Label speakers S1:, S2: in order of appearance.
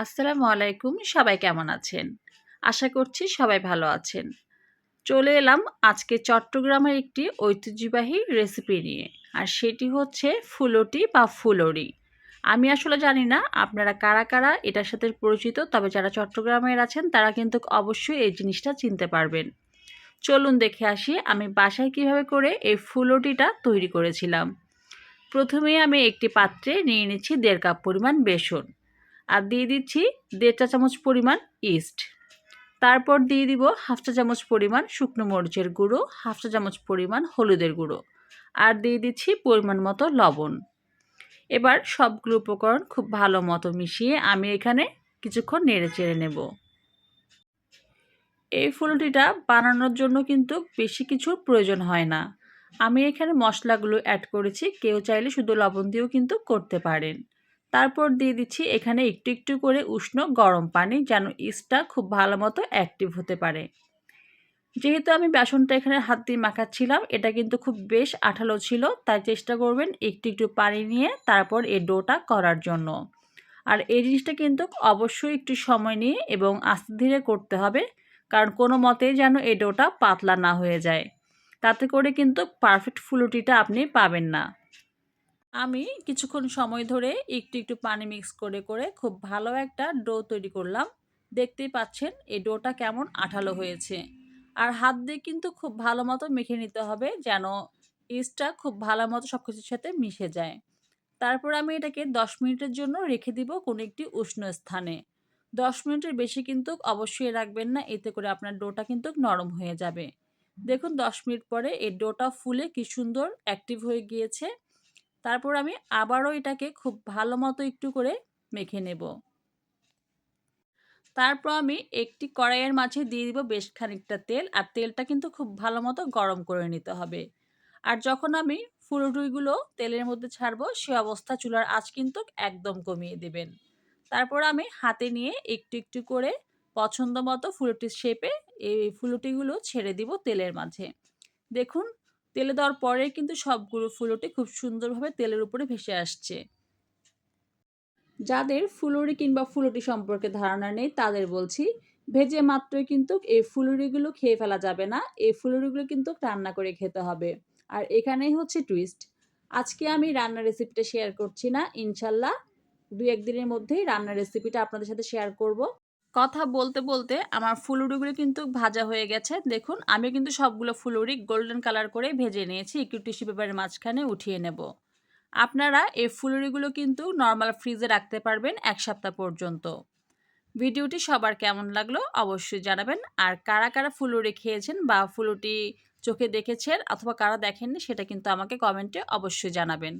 S1: আসসালামু আলাইকুম, সবাই কেমন আছেন? আশা করছি সবাই ভালো আছেন। চলে এলাম আজকে চট্টগ্রামের একটি ঐতিহ্যবাহী রেসিপি নিয়ে, আর সেটি হচ্ছে ফুলটি বা ফুলরি আমি আসলে জানি না আপনারা কারা কারা এটার সাথে পরিচিত, তবে যারা চট্টগ্রামের আছেন তারা কিন্তু অবশ্যই এই জিনিসটা চিনতে পারবেন। চলুন দেখে আসি আমি বাসায় কীভাবে করে এই ফুলটিটা তৈরি করেছিলাম। প্রথমেই আমি একটি পাত্রে নিয়ে নিচ্ছি দেড় কাপ পরিমাণ বেসন। আর দিয়ে দিচ্ছি দেড় চা চামচ পরিমাণ ইস্ট তারপর দিয়ে দিব হাফ চা চামচ পরিমাণ শুকনো মরিচের গুঁড়ো হাফ চা চামচ পরিমাণ হলুদের গুঁড়ো আর দিয়ে দিচ্ছি পরিমাণ মতো লবণ। এবার সবগুলো উপকরণ খুব ভালো মতো মিশিয়ে আমি এখানে কিছুক্ষণ নেড়ে চেড়ে নেব। এই ফুলটিটা বানানোর জন্য কিন্তু বেশি কিছুর প্রয়োজন হয় না। আমি এখানে মশলাগুলো অ্যাড করেছি, কেউ চাইলে শুধু লবণ দিয়েও কিন্তু করতে পারেন। তারপর দিয়ে দিচ্ছি এখানে একটু একটু করে উষ্ণ গরম পানি যেন ইস্টটা খুব ভালো মতো অ্যাক্টিভ হতে পারে। যেহেতু আমি বেসনটা এখানে হাত দিয়ে মাখাচ্ছিলাম, এটা কিন্তু খুব বেশ আঠালো ছিল, তাই চেষ্টা করবেন একটু একটু পানি নিয়ে তারপর এই ডোটা করার জন্য। আর এই জিনিসটা কিন্তু অবশ্যই একটু সময় নিয়ে এবং আস্তে ধীরে করতে হবে, কারণ কোনো মতেই যেন এই ডোটা পাতলা না হয়ে যায়। তাতে করে কিন্তু পারফেক্ট ফুলুটিটা আপনি পাবেন না। আমি কিছুক্ষণ সময় ধরে একটু একটু পানি মিক্স করে করে খুব ভালো একটা ডো তৈরি করলাম। দেখতেই পাচ্ছেন এই ডোটা কেমন আঠালো হয়েছে। আর হাত দিয়ে কিন্তু খুব ভালো মতো মেখে নিতে হবে যেন ইস্টটা খুব ভালো মতো সব কিছুর সাথে মিশে যায়। তারপর আমি এটাকে দশ মিনিটের জন্য রেখে দিব কোনো একটি উষ্ণ স্থানে। দশ মিনিটের বেশি কিন্তু অবশ্যই রাখবেন না, এতে করে আপনার ডোটা কিন্তু নরম হয়ে যাবে। দেখুন দশ মিনিট পরে এই ডোটা ফুলে কি সুন্দর অ্যাক্টিভ হয়ে গিয়েছে। তারপর আমি আবারও এটাকে খুব ভালো মতো একটু করে মেখে নেব। তারপর আমি একটি কড়াইয়ের মাঝে দিয়ে দিব বেশ খানিকটা তেল, আর তেলটা কিন্তু খুব ভালো মতো গরম করে নিতে হবে। আর যখন আমি ফুলটুইগুলো তেলের মধ্যে ছাড়বো, সে অবস্থা চুলার আঁচ কিন্তু একদম কমিয়ে দেবেন। তারপর আমি হাতে নিয়ে একটু একটু করে পছন্দ মতো ফুলটির শেপে এই ফুলটিগুলো ছেড়ে দিব তেলের মাঝে। দেখুন তেলে দেওয়ার পরে কিন্তু সবগুলো ফুলটি খুব সুন্দরভাবে তেলের উপরে ভেসে আসছে। যাদের ফুলুরি কিংবা ফুলুটি সম্পর্কে ধারণা নেই, তাদের বলছি, ভেজে মাত্রই কিন্তু এই ফুলুরিগুলো খেয়ে ফেলা যাবে না। এই ফুলুরিগুলো কিন্তু রান্না করে খেতে হবে। আর এখানেই হচ্ছে টুইস্ট আজকে আমি রান্নার রেসিপিটা শেয়ার করছি না। ইনশাল্লাহ দু একদিনের মধ্যেই রান্নার রেসিপিটা আপনাদের সাথে শেয়ার করব। কথা বলতে বলতে আমার ফুলুরিগুলো কিন্তু ভাজা হয়ে গেছে। দেখুন আমি কিন্তু সবগুলো ফুলুরি গোল্ডেন কালার করে ভেজে নিয়েছি। একটু টিস্যু পেপারের মাঝখানে উঠিয়ে নেব। আপনারা এই ফুলুরিগুলো কিন্তু নর্মাল ফ্রিজে রাখতে পারবেন এক সপ্তাহ পর্যন্ত। ভিডিওটি সবার কেমন লাগল অবশ্যই জানাবেন। আর কারা কারা ফুলুরি খেয়েছেন বা ফুলুটি চোখে দেখেছেন অথবা কারা দেখেননি সেটা কিন্তু আমাকে কমেন্টে অবশ্যই জানাবেন।